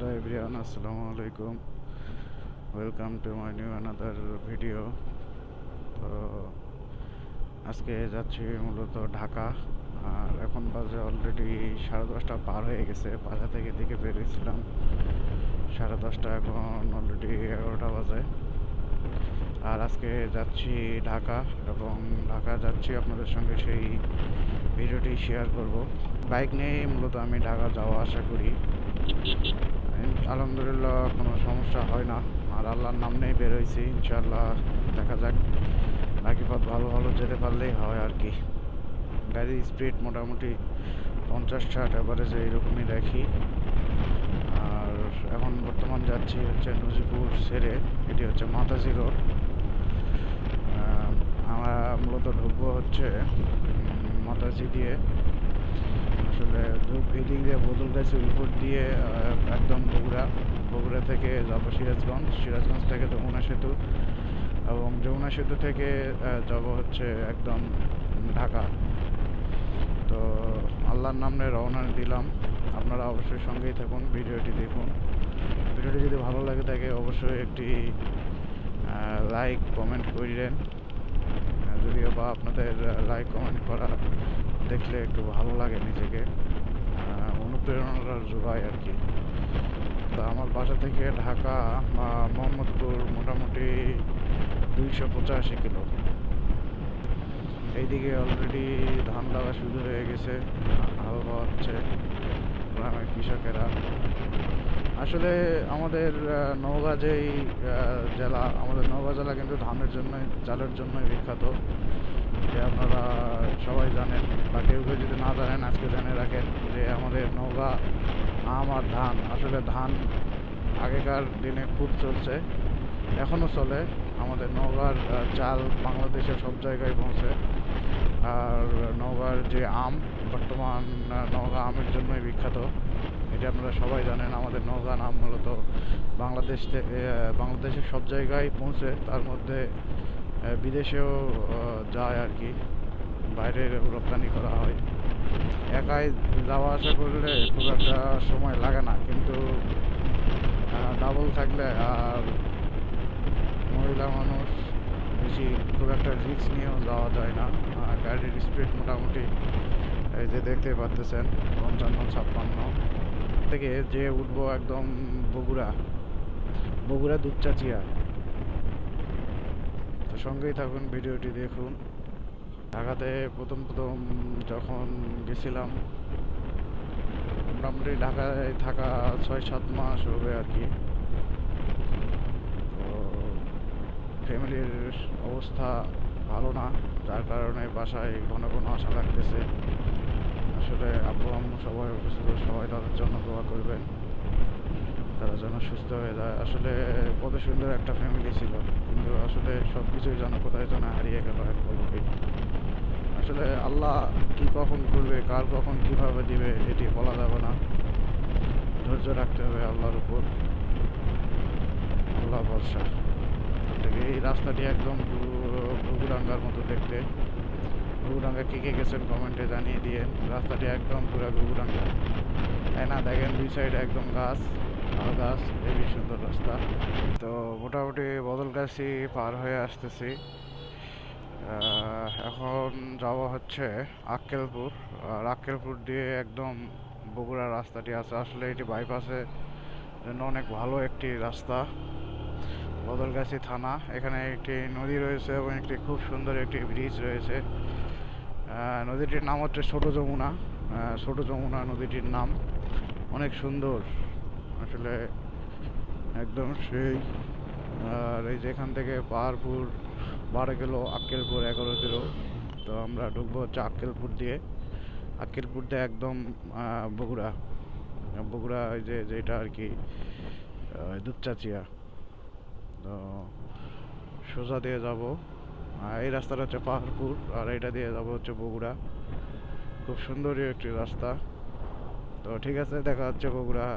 Hello everyone, আসসালামু আলাইকুম। Welcome to my new another video তো আজকে যাচ্ছি মূলত ঢাকা। আর এখন বাজে অলরেডি সাড়ে দশটা পার হয়ে গেছে। বাসা থেকে দিকে বেরিয়েছিলাম। সাড়ে দশটা এখন অলরেডি এগারোটা বাজে। আর আজকে যাচ্ছি ঢাকা এবং ঢাকা যাচ্ছি আপনাদের সঙ্গে সেই ভিডিওটি শেয়ার করব। বাইক নিয়েই মূলত আমি ঢাকা যাওয়া আশা করি। আলহামদুলিল্লাহ, কোনো সমস্যা হয় না। আর আল্লাহর নাম নেই বেরোইছি ইনশাল্লাহ দেখা যাক, বাকি পথ ভালো ভালো যেতে পারলেই হয় আর কি। গাড়ির স্পিড মোটামুটি পঞ্চাশ ষাট অ্যাভারেজে এরকমই রাখি আর এখন বর্তমান যাচ্ছি হচ্ছে নজিপুর সেরে এটি হচ্ছে মাতাজি রোড। আমরা মূলত ঢুকবো হচ্ছে মাতাজি দিয়ে। আসলে এদিক দিয়ে বদল গেছে উপর দিয়ে একদম বগুড়া বগুড়া থেকে যাব সিরাজগঞ্জ। সিরাজগঞ্জ থেকে যমুনা সেতু এবং যমুনা সেতু থেকে যাব হচ্ছে একদম ঢাকা। তো আল্লাহর নামে রওনা দিলাম। আপনারা অবশ্যই সঙ্গেই থাকুন ভিডিওটি দেখুন। ভিডিওটি যদি ভালো লাগে থাকে অবশ্যই একটি লাইক কমেন্ট করিলেন। আহ, যদিও বা আপনাদের লাইক কমেন্ট করা দেখলে একটু ভালো লাগে নিজেকে আহ, অনুপ্রেরণাটা যোগায় আর কি। তা আমার বাসা থেকে ঢাকা বা মোহাম্মদপুর মোটামুটি দুইশো পঁচাশি কিলো। এইদিকে অলরেডি ধান লাগা শুরু হয়ে গেছে হাল হচ্ছে গ্রামের কৃষকেরা। আসলে আমাদের নওগাঁ যেই জেলা আমাদের নওগাঁ জেলা কিন্তু ধানের জন্য চালের জন্যই বিখ্যাত। যে আপনারা সবাই জানেন বা কেউ কেউ যদি না জানেন, আজকে জেনে রাখেন যে আমাদের নওগাঁ আম আর ধান, আসলে ধান আগেকার দিনে খুব চলছে এখনও চলে। আমাদের নওগাঁর চাল বাংলাদেশের সব জায়গায় পৌঁছে। আর নওগাঁর যে আম, বর্তমান নওগাঁ আমের জন্যই বিখ্যাত। এটা আপনারা সবাই জানেন, আমাদের নওগাঁ আম মূলত বাংলাদেশ থেকে বাংলাদেশের সব জায়গায় পৌঁছে। তার মধ্যে বিদেশেও যায় আর কি। বাইরে রপ্তানি করা হয়। একাই যাওয়া আসা করলে খুব একটা সময় লাগে না। কিন্তু ডাবল থাকলে আর মহিলা মানুষ বেশি খুব একটা রিস্ক নিয়েও যাওয়া যায় না। গাড়ির স্পিড মোটামুটি, এই যে দেখতে পাচ্তেছেন পঞ্চান্ন, ছাপ্পান্ন। থেকে যে উঠবো একদম বগুড়া। বগুড়া দুপচাচিয়া সঙ্গেই থাকুন, ভিডিওটি দেখুন। ঢাকাতে প্রথম প্রথম যখন গেছিলাম, মোটামুটি ঢাকায় থাকা ছয় সাত মাস হবে আর কি। তো ফ্যামিলির অবস্থা ভালো না, যার কারণে বাসায় ঘন ঘন আসা লাগতেছে। আসলে আব্বু আম্মু সবাই অসুস্থ, সবাই তাদের জন্য দোয়া করবেন। তারা যেন সুস্থ হয়ে যায়। আসলে কত সুন্দর একটা ফ্যামিলি ছিল। কিন্তু আসলে সব কিছুই যেন কোথায় যেন হারিয়ে গেল এক পলকেই আসলে আল্লাহ কি কখন করবে, কার কখন কীভাবে দিবে, এটি বলা যাবে না। ধৈর্য রাখতে হবে আল্লাহর উপর। আল্লাহ ভরসা। এই রাস্তাটি একদম ঘুঘুরাঙ্গার মতো দেখতে। ঘুঘুরাঙ্গা কে কে গেছেন কমেন্টে জানিয়ে দিয়ে রাস্তাটি একদম পুরো ঘুঘুরাঙ্গা তাই না দেখেন দুই সাইডে একদম গাছ। গাছ হেবি সুন্দর রাস্তা তো মোটামুটি বদলগাছি পার হয়ে আসতেছি। এখন যাওয়া হচ্ছে আক্কেলপুর। আর আক্কেলপুর দিয়ে একদম বগুড়া রাস্তাটি আছে। আসলে এটি বাইপাসের জন্য অনেক ভালো একটি রাস্তা। বদলগাছি থানা। এখানে একটি নদী রয়েছে এবং একটি খুব সুন্দর একটি ব্রিজ রয়েছে। নদীটির নাম হচ্ছে ছোট যমুনা। ছোট যমুনা নদীটির নাম। অনেক সুন্দর। আসলে একদম সেই। আর এই যে এখান থেকে পাহাড়পুর বারো কিলো আক্কেলপুর এগারো কিলো তো আমরা ঢুকবো হচ্ছে আক্কেলপুর দিয়ে। আক্কেলপুর দিয়ে একদম বগুড়া। বগুড়া ওই যে, যেটা আর কি দুপচাচিয়া। তো সোজা দিয়ে যাব। এই রাস্তাটা হচ্ছে পাহাড়পুর, আর এটা দিয়ে যাব হচ্ছে বগুড়া। খুব সুন্দরই একটি রাস্তা। তো ঠিক আছে, দেখা হচ্ছে বগুড়া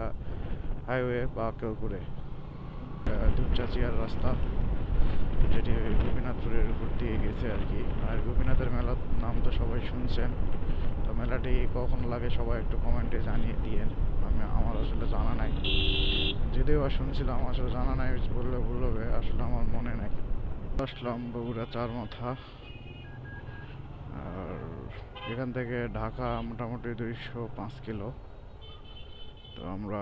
হাইওয়ে বা কেউপুরে দুপচাচিয়ার রাস্তা, যেটি গোপীনাথপুরের উপর দিয়ে গেছে আর কি। আর গোপীনাথের মেলার নাম তো সবাই শুনছেন। তো মেলাটি কখন লাগে সবাই একটু কমেন্টে জানিয়ে দিয়েন। আমি, আমার আসলে জানা নাই। যদিও শুনছিলাম, আসলে জানা নাই, বললে ভুল হবে, আসলে আমার মনে নাই। আসলাম বগুড়া চার মাথা। আর এখান থেকে ঢাকা মোটামুটি দুইশো পাঁচ কিলো। তো আমরা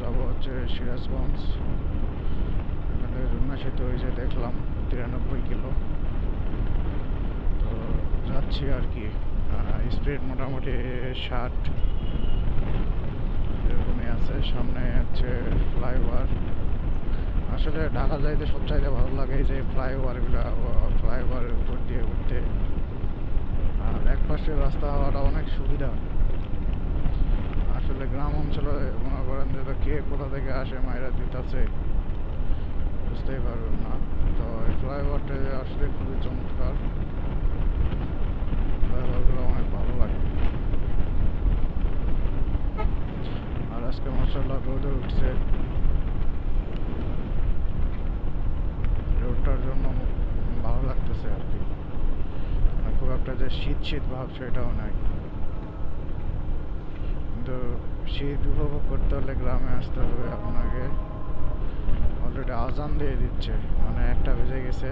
যাব হচ্ছে সিরাজগঞ্জ। এখান রুনা সেতু যে দেখলাম, তিরানব্বই কিলো। তো যাচ্ছি আর কি। স্পিড মোটামুটি ষাট। এরকমই আছে। সামনে হচ্ছে ফ্লাইওভার আসলে ঢাকা যাইতে সবচাইতে ভালো লাগে যে ফ্লাইওভারগুলো ফ্লাইওভারের উপর দিয়ে উঠতে। আর এক পাশে রাস্তা হওয়াটা অনেক সুবিধা। আসলে গ্রাম অঞ্চলে কে কোথা থেকে আসে মায়েরা দিতেছে, বুঝতেই পারবেন না। তো এই ফ্লাইওভারটা আসলে খুবই চমৎকার। ফ্লাইওভারগুলো অনেক ভালো লাগে। আর আজকে মার্শাল্লাহ রোদে উঠছে। রোদটার জন্য ভালো লাগতেছে আর কি। খুব একটা যে শীত শীত ভাব সেটাও নাই। কিন্তু শীত উপভোগ করতে হলে গ্রামে আসতে হবে আপনাকে। অলরেডি আজান দিয়ে দিচ্ছে মানে একটা বেজে গেছে।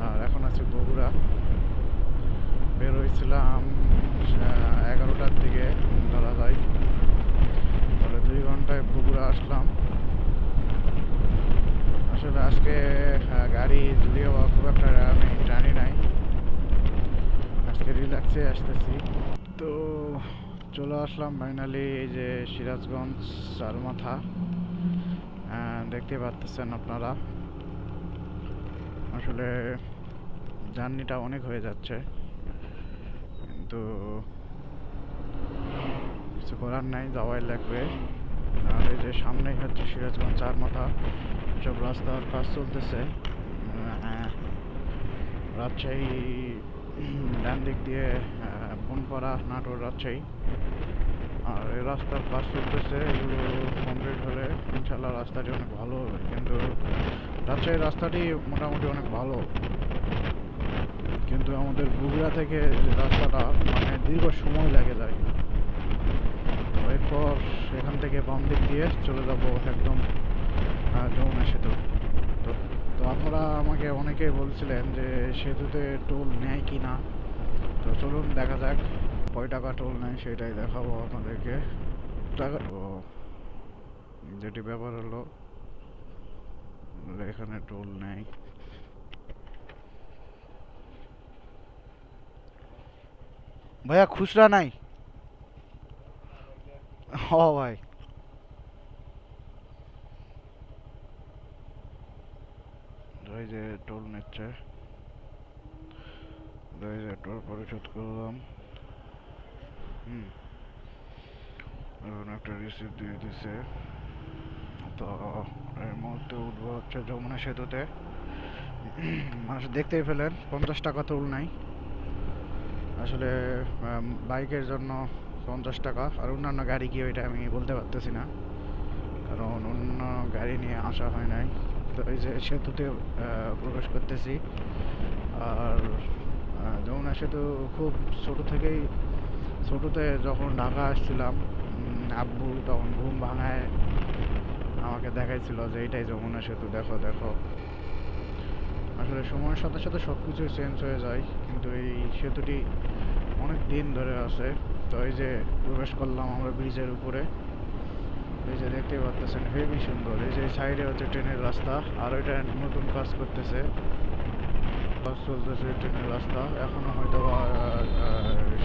আর এখন আছে বগুড়া। বের হয়েছিলাম আহ, এগারোটার দিকে ধরা যায়। তাহলে দুই ঘন্টায় বগুড়া আসলাম। আসলে আজকে গাড়ি বা খুব একটা আমি জানি নাই। আজকে রিল্যাক্সে আসতেছি। তো চলে আসলাম ফাইনালি এই যে সিরাজগঞ্জ চারমাথা। দেখতে পাচ্ছেন আপনারা। আসলে জার্নিটা অনেক হয়ে যাচ্ছে। কিন্তু কিছু করার নাই, যাওয়াই লাগবে। আর এই যে সামনেই হচ্ছে সিরাজগঞ্জ চার মাথা সব রাস্তার কাজ চলতেছে। রাজশাহী ডান দিক দিয়ে আহ, বনপাড়া নাটোর রাজশাহী। আর এই রাস্তার কাজ চলতেছে এগুলো কমপ্লিট হলে ইনশাল্লাহ রাস্তাটি অনেক ভালো হবে। কিন্তু রাজশাহীর রাস্তাটি মোটামুটি অনেক ভালো। কিন্তু আমাদের বগুড়া থেকে রাস্তাটা মানে দীর্ঘ সময় লাগে যায়। এরপর এখান থেকে বাম দিক দিয়ে চলে যাব একদম যমুনা সেতু। তো আপনারা আমাকে অনেকেই বলছিলেন যে সেতুতে টোল নেয় কি না তো চলুন, দেখা যাক, কয় টাকা টোল নেয় সেটাই দেখাবো আপনাদেরকে। টাকা, ও, যেটি ব্যাপার হলো, এখানে টোল নেই। ভাইয়া, খুচরা নাই? হ ভাই। ওই যে টোল নিচ্ছে। যে টোল পরিশোধ করলাম। হুম। এখন একটা রিসিপ্ট দিয়ে দিছে। তো এই মুহূর্তে উঠবো হচ্ছে যমুনা সেতুতে। মানুষ দেখতেই পেলেন পঞ্চাশ টাকা টোল নাই। আসলে বাইকের জন্য পঞ্চাশ টাকা। আর অন্যান্য গাড়ি কি ওইটা আমি বলতে পারতেছি না। কারণ অন্য গাড়ি নিয়ে আসা হয় নাই। তো এই যে সেতুতে প্রবেশ করতেছি। আর যমুনা সেতু খুব ছোট থেকেই, ছোটোতে যখন ঢাকা আসছিলাম আব্বু তখন ঘুম ভাঙায় আমাকে দেখাইছিল যে এইটাই যমুনা সেতু দেখো দেখো। আসলে সময়ের সাথে সাথে সব কিছু চেঞ্জ হয়ে যায়, কিন্তু এই সেতুটি অনেক দিন ধরে আছে। তো এই যে প্রবেশ করলাম আমরা ব্রিজের উপরে, এই যে দেখতে পাচ্ছেন হেভি সুন্দর। এই যে সাইডে হচ্ছে ট্রেনের রাস্তা, আর ওইটা নতুন কাজ করতেছে। কাজ চলতেছে ট্রেনের রাস্তা। এখনও হয়তো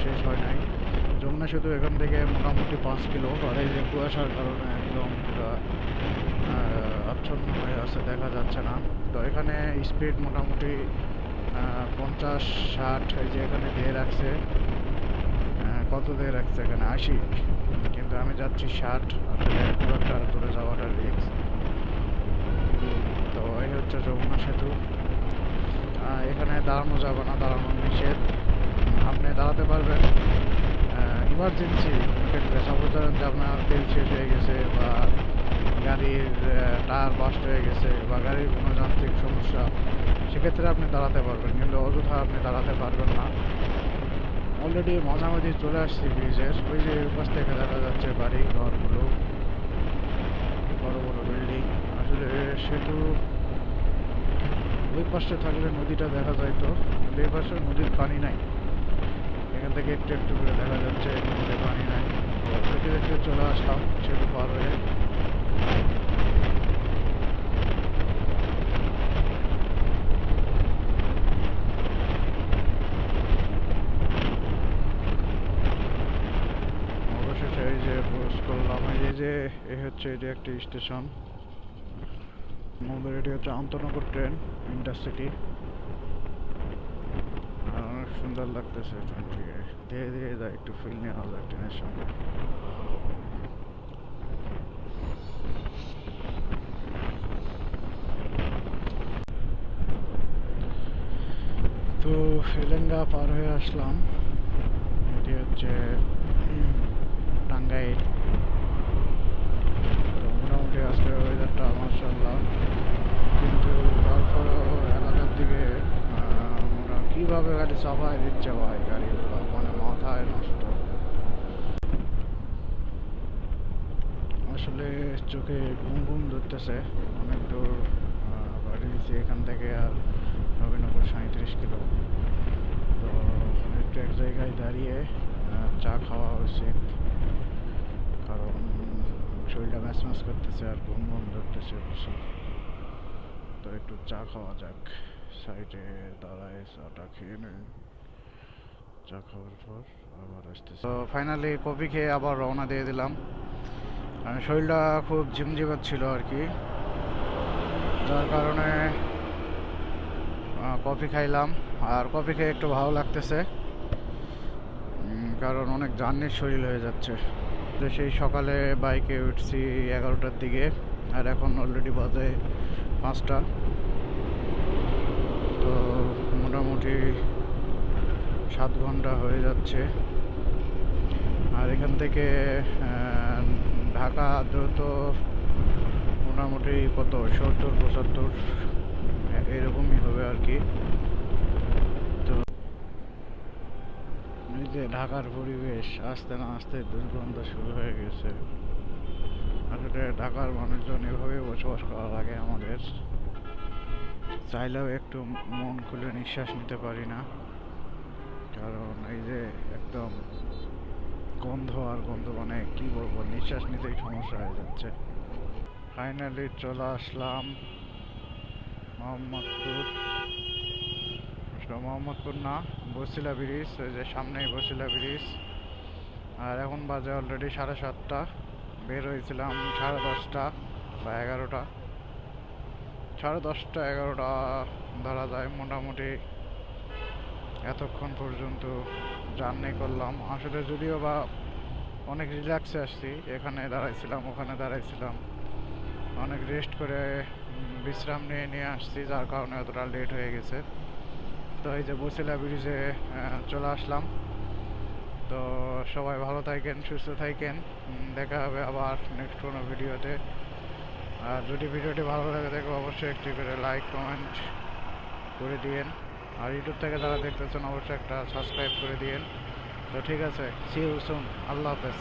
শেষ হয় নাই। যমুনা সেতু এখান থেকে মোটামুটি পাঁচ কিলো। আর এই যে কুয়াশার কারণে একদম আচ্ছন্ন হয়ে আছে, দেখা যাচ্ছে না। তো এখানে স্পিড মোটামুটি পঞ্চাশ, ষাট, এই যে এখানে দিয়ে রাখছে। কত দিয়ে রাখছে এখানে? আশি। কিন্তু আমি যাচ্ছি ষাট। আসলে খুব একটা দূরে যাওয়াটা রিস্ক হচ্ছে যমুনা সেতু। এখানে দাঁড়ানো যাবে না, দাঁড়ানো নিষেধ। আপনি দাঁড়াতে পারবেন। ইমার্জেন্সি ক্ষেত্রে সাপোজ ধরেন যে আপনার তেল শেষ হয়ে গেছে বা গাড়ির টায়ার বাস্ট হয়ে গেছে বা গাড়ির কোনো যান্ত্রিক সমস্যা, সেক্ষেত্রে আপনি দাঁড়াতে পারবেন। কিন্তু অযথা আপনি দাঁড়াতে পারবেন না। অলরেডি মাঝামাঝি চলে আসছি ব্রিজের। ওই যে পাশ থেকে দেখা যাচ্ছে বাড়ি, ঘরগুলো। বড় বড় বিল্ডিং আসলে সেতু ওই পাশে থাকলে নদীটা দেখা যাইতো কিন্তু এই পাশে নদীর পানি নাই। এখান থেকে একটু একটু করে দেখা যাচ্ছে নদীতে পানি নাই। তো দেখতে দেখতে চলে আসলাম সেতু পার হয়ে। অবশেষে এই যে পোস্ট করলাম, এই যে, এই হচ্ছে এটি একটি স্টেশন আমাদের এটি হচ্ছে আন্তনগর ট্রেন, ইন্টারসিটি। অনেক সুন্দর লাগতেছে ট্রেনটিকে ধীরে ধীরে যায়, একটু ফিল নেওয়া যায় ট্রেনের সঙ্গে তো এলেঙ্গা পার হয়ে আসলাম। এটি হচ্ছে টাঙ্গাইল। আজকে ওয়েদারটা মার্শাল্লাহ কিন্তু তারপরেও এলাকার দিকে মোটা কীভাবে গাড়ি চাপায় দিচ্ছে ভাই? গাড়িগুলো মানে মাথায় নষ্ট। আসলে চোখে ঘুম ঘুম ধরতেছে। অনেক দূর গাড়ি দিচ্ছি এখান থেকে আর নবীনগর সাঁত্রিশ কিলো। তো একটু এক জায়গায় দাঁড়িয়ে চা খাওয়া উচিত কারণ শরীরটা ম্যাচ করতেছে আর ঘুম ঘুম ধরতেছে প্রচুর তো একটু চা খাওয়া যাক। সাইডে দাঁড়ায় চাটা খেয়ে নেই চা খাওয়ার পর আবার আসতেছে। তো ফাইনালি কফি খেয়ে আবার রওনা দিয়ে দিলাম। আর শরীরটা খুব ঝিমঝিমাত ছিল আর কি। যার কারণে কফি খাইলাম। আর কফি খেয়ে একটু ভালো লাগতেছে। কারণ অনেক জার্নির শরীর হয়ে যাচ্ছে। তো সেই সকালে বাইকে উঠছি এগারোটার দিকে, আর এখন অলরেডি বাজে পাঁচটা। তো মোটামুটি সাত ঘণ্টা হয়ে যাচ্ছে। আর এখান থেকে ঢাকা দ্রুত মোটামুটি কত? সত্তর, পঁচাত্তর এরকমই হবে আর কি তো এই যে ঢাকার পরিবেশ আস্তে না আস্তে দুর্গন্ধ শুরু হয়ে গেছে। আসলে ঢাকার মানুষজন এভাবে বসবাস করা লাগে আমাদের চাইলেও একটু মন খুলে নিঃশ্বাস নিতে পারি না। কারণ এই যে একদম গন্ধ আর গন্ধ মানে কি বলব, নিঃশ্বাস নিতেই সমস্যা হয়ে যাচ্ছে। ফাইনালি চলে আসলাম মোহাম্মদপুর। মোহাম্মদপুর না, বসিলা ব্রিজ, ওই যে সামনেই বসিলা ব্রিজ। আর এখন বাজে অলরেডি সাড়ে সাতটা, বের হয়েছিলাম সাড়ে দশটা বা এগারোটা। সাড়ে দশটা, এগারোটা ধরা যায় মোটামুটি। এতক্ষণ পর্যন্ত জার্নি করলাম। আসলে যদিও বা অনেক রিল্যাক্সে আসছি, এখানে দাঁড়াইছিলাম, ওখানে দাঁড়াইছিলাম। অনেক রেস্ট করে বিশ্রাম নিয়ে নিয়ে আসছি, যার কারণে অতটা লেট হয়ে গেছে। তো এই যে বসিলা ব্রিজে চলে আসলাম। তো সবাই ভালো থাকেন, সুস্থ থাকেন। দেখা হবে আবার নেক্সট কোনো ভিডিওতে আর যদি ভিডিওটি ভালো লাগে থাকে অবশ্যই একটি করে লাইক কমেন্ট করে দিয়েন। আর ইউটিউব থেকে যারা দেখতেছেন, অবশ্যই একটা সাবস্ক্রাইব করে দিয়েন। তো ঠিক আছে সি ইউ সুন আল্লাহ হাফেজ।